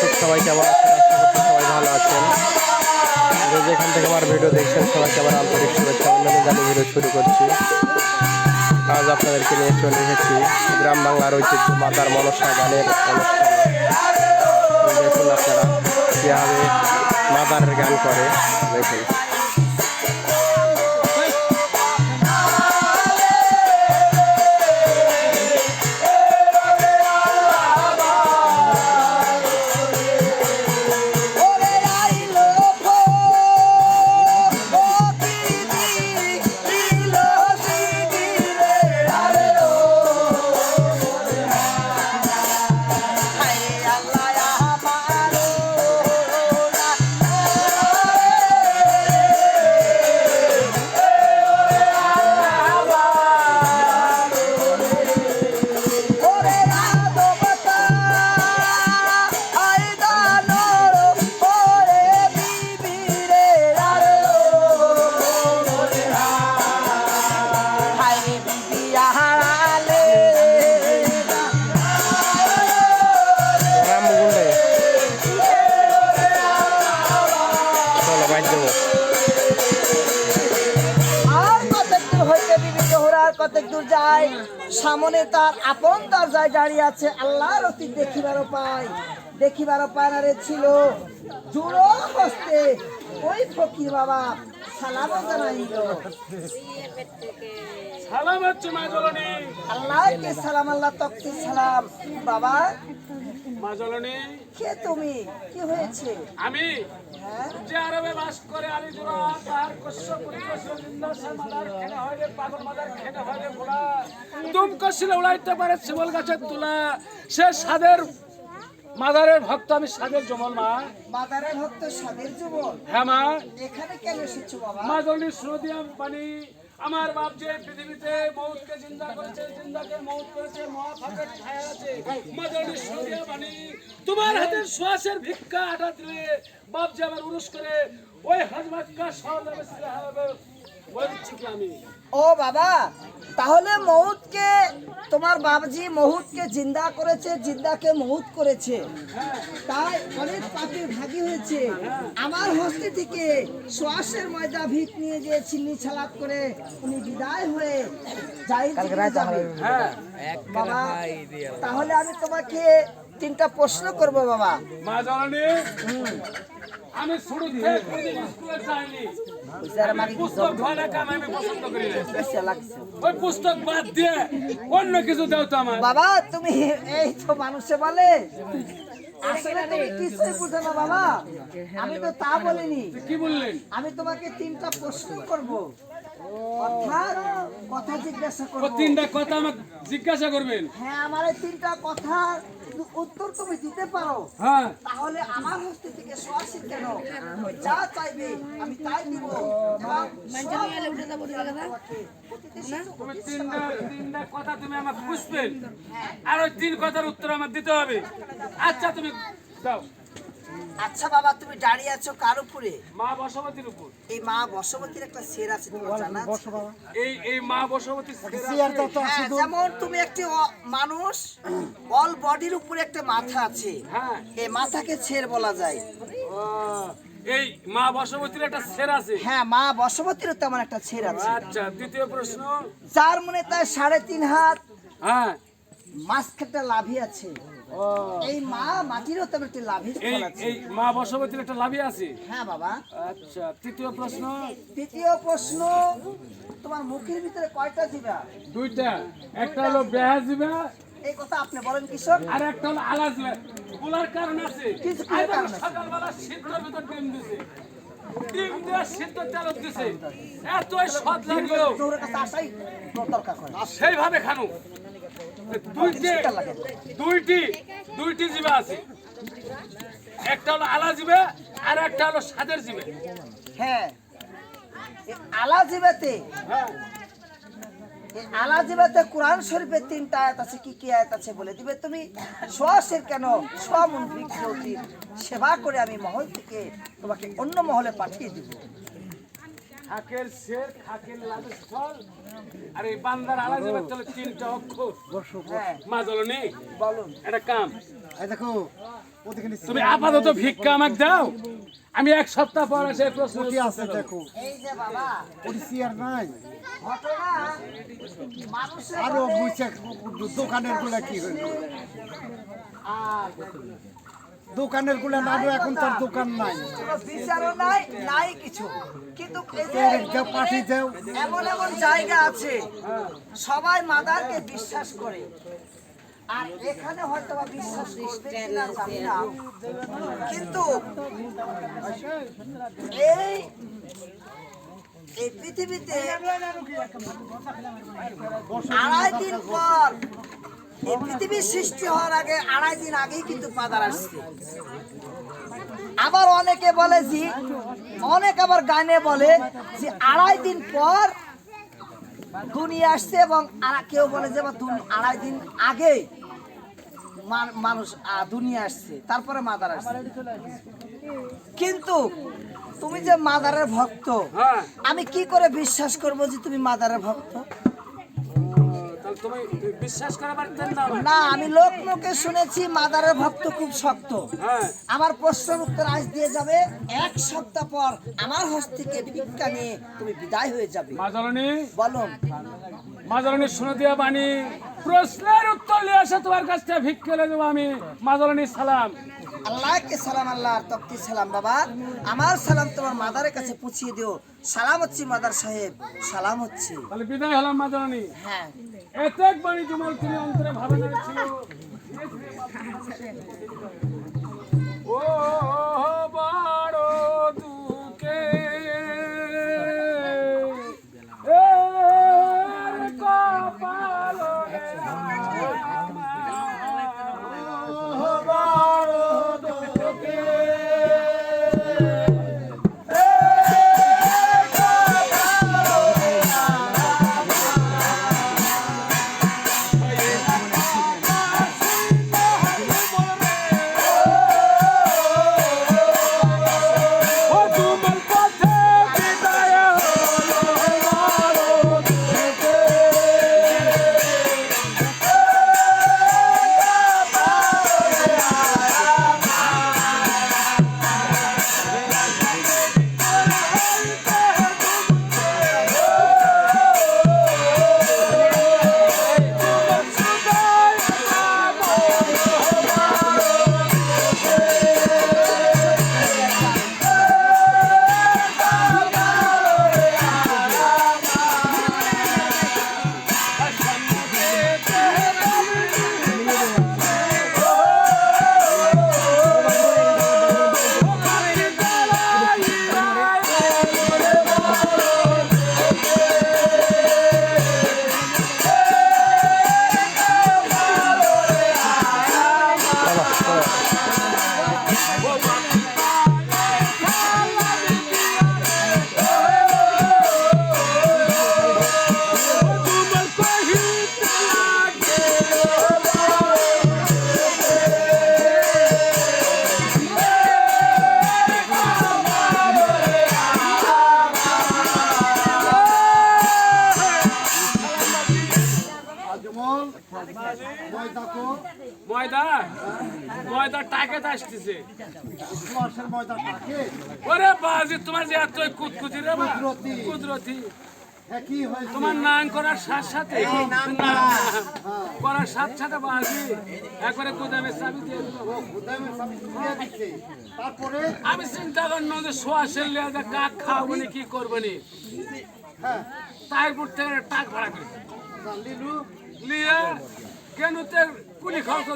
দর্শক সবাই কেমন আছেন? আশা করছি সবাই ভালো আছেন। যেখান থেকে আমার ভিডিও দেখছেন, সবাইকে আমার আন্তরিক শুভেচ্ছা অন্যান্য জানি ভিডিও শুরু করছি। আজ আপনাদেরকে নিয়ে চলে এসেছি গ্রাম বাংলার ঐতিহ্য মাতার মনসা গানের অনুষ্ঠান। দেখুন আপনারা কীভাবে মাতার গান করে, দেখুন। দূর যায়, সামনে তার আপন দরজায় দাঁড়িয়ে আছে, আল্লাহর অতি দেখিবারও পায়। দেখিবারও পায় না রে ছিল। জুড়ো হস্তে ওই ফকির বাবা সালাম জানাইল সালাম মা জলনী আল্লাহকে সালাম আল্লাহ তকতি সালাম। বাবা। মা জলনী কে তুমি? কি হয়েছে? আমি যে আরবে বাস করে আলী জুরা তার কশ্য পুত্র সুজিন্দা মাদার খেনে হয় রে পাগল মাদার খেনে হয় রে গোলা তুম কষিলে উড়াইতে পারে শিমল গাছের তুলা। সে সাদের মাদারের ভক্ত আমি সাদের জমল মা। মাদারের ভক্ত স্বাদের যুবক হ্যাঁ মা। এখানে কেন এসেছ বাবা? মা জলনী সুরদিয়াম পানি আমার বাপ যে পৃথিবীতে মৌতকে জিন্দা করেছে জিন্দাকে মৌত করেছে মহাফাকের ছায়া আছে। মা জলনী সুরদিয়াম পানি তোমার হাতের শ্বাসের ভিক্ষা আটা দিলে বাপ যে আমার উরুস করে ওই হাজমাক্কা সহজ হবে। ও বাবা তাহলে মহুতকে তোমার বাবাজি মহুতকে জিন্দা করেছে জিন্দাকে মহুত করেছে। তাই অনেক পাপের ভাগী হয়েছে। আমার হস্তি থেকে শ্বাসের ময়দা ভিত নিয়ে যে চিনি ছালাত করে উনি বিদায় হয়ে যাই হ্যাঁ। বাবা তাহলে আমি তোমাকে তিনটা প্রশ্ন করব বাবা। মা আমি শুরু থেকে স্কুলে যাইনি। পুস্তক আমি পছন্দ করি না। ওই পুস্তক বাদ দিয়ে অন্য কিছু দাও তো আমার বাবা তুমি এই তো মানুষে বলে। আসলে তুমি কিছুই বুঝো না বাবা। আমি তো তা বলিনি। কি বললেন আমি তোমাকে তিনটা প্রশ্ন করব। অর্থাৎ কথা জিজ্ঞাসা করব। তিনটা কথা আমাকে জিজ্ঞাসা করবেন। হ্যাঁ আমার তিনটা কথা উত্তর তুমি দিতে পারো। হ্যাঁ। তাহলে আমার হস্তে থেকে সোয়াশি কেন? যা চাইবে আমি তাই দিব। কথা তুমি আমাকে বুঝবেন আর ওই তিন কথার উত্তর আমার দিতে হবে। আচ্ছা তুমি দাও আচ্ছা বাবা তুমি দাঁড়িয়ে আছো কার উপরে? মা বসবতীর উপর। এই মা বসবতীর একটা শের আছে জানা? এই এই মা বসবতীর হ্যাঁ, যেমন তুমি একটি অ- মানুষ অল বডির উপরে একটা মাথা আছে। হ্যাঁ। এই মাথাকে ছের বলা যায়। এই মা বসবতীর একটা সের আছে। হ্যাঁ মা বসবতীরও তেমন একটা ছের আছে। আচ্ছা দ্বিতীয় প্রশ্ন। যার মনে তার সাড়ে তিন হাত হ্যাঁ। মাছ খেতে লাভি আছে। এই মা মাটিরও তেমন একটি লাভি এই এই মা একটা লাভি আছে? হ্যাঁ বাবা। আচ্ছা তৃতীয় প্রশ্ন? তৃতীয় প্রশ্ন তোমার মুখের ভিতরে কয়টা জিবা? দুইটা। একটা হলো দিবা এই কথা আপনি বলেন কৃষক আর একটা হলো আলাজ বলার কারণ আছে। কিছু কারণ? সকালবেলা সিদ্ধর ভিতর ডিম দিছে। ডিম দেওয়া সিদ্ধ তেল দিছে। এতই স্বাদ লাগল। তোর কাছে আসাই দরকার সেইভাবে খানো। দুইটি দুইটি দুইটি আছে। একটা হলো আলা জিবে আর একটা হলো সাদের জিবে হ্যাঁ আলা জিবাতে আলা জিবাতে কোরআন শরীফের তিনটা আয়াত আছে কি কি আয়াত আছে বলে দিবে তুমি? সোয়াশের কেন? সোয়ামুন বিক্রতি সেবা করে আমি মহল থেকে তোমাকে অন্য মহলে পাঠিয়ে দিব। খাকের শের খাকের ফল আর এই বান্দার আলা যাবে তাহলে তিনটা অক্ষর। হ্যাঁ। মা জলনি এটা কাম। দেখো তুমি আপাতত ভিক্ষা আমাকে দাও। আমি এক সপ্তাহ পর এসে প্রশ্ন কি আছে দেখো। এই যে বাবা। ওটি নাই। ঘটনা মানুষের আরও বুঝছে দোকানেরগুলা কি হইল? আর দোকানেরগুলো নাড়ু এখন তার দোকান নাই। বিচারও নাই নাই কিছু। কিন্তু এই যে দাও। এমন এমন জায়গা আছে সবাই মাদারকে বিশ্বাস করে। আর এখানে হয়তো বা বিশ্বাস করবে কিনা জানি না। কিন্তু এই এই পৃথিবীতে আড়াই দিন পর এই পৃথিবীর সৃষ্টি হওয়ার আগে আড়াই দিন আগেই কিন্তু পাদার আসছে। আবার অনেকে বলে যে অনেক আবার গানে বলে যে আড়াই দিন পর দুনিয়া আসছে এবং আর কেউ বলে যে আড়াই দিন আগে মানুষ দুনিয়া আসছে তারপরে মাদার আসছে। কিন্তু তুমি যে মাদারের ভক্ত হ্যাঁ। আমি কি করে বিশ্বাস করব যে তুমি মাদারের ভক্ত? তুমি বিশ্বাস করা পারতেন না না আমি লোক মুখে শুনেছি মাদারের ভক্ত খুব শক্ত। হ্যাঁ। আমার প্রশ্নের উত্তর আজ দিয়ে যাবে এক সপ্তাহ পর আমার হস্ত থেকে ভিক্ষা নিয়ে তুমি বিদায় হয়ে যাবে। মাজলনি বলো। মাজলনি শুনে দিয়া বাণী। প্রশ্নের উত্তর নিয়ে আসে তোমার কাছ থেকে ভিক্ষা দেবো আমি। মাজলনি সালাম। আল্লাহকে সালাম আল্লাহ তক্তি সালাম বাবা। আমার সালাম তোমার মাদারের কাছে পৌঁছিয়ে দিও। সালাম হচ্ছে মাদার সাহেব সালাম হচ্ছে। তাহলে বিদায় হলাম মাজলনি হ্যাঁ। এতেক বাণী তোমার তিনি অন্তরে ভাবনা ছিল। ও। ময়দা? কো ময়দা আসতেছে। ময়দা ওরে বাজি তোমার যে এত কুতকুতি রে কুদরতি। হ্যাঁ তোমার নাম করার সাথে সাথে করার সাথে সাথে বাজি। একবারে গুদামে চাবি দিয়ে তারপরে আমি চিন্তা করলাম যে সোয়াশের লিয়া কাক খাওয়াবো কি করব নি? হ্যাঁ। তারপর থেকে টাক ভাড়া করে লিলু লিয়া কেন কুলি খরচ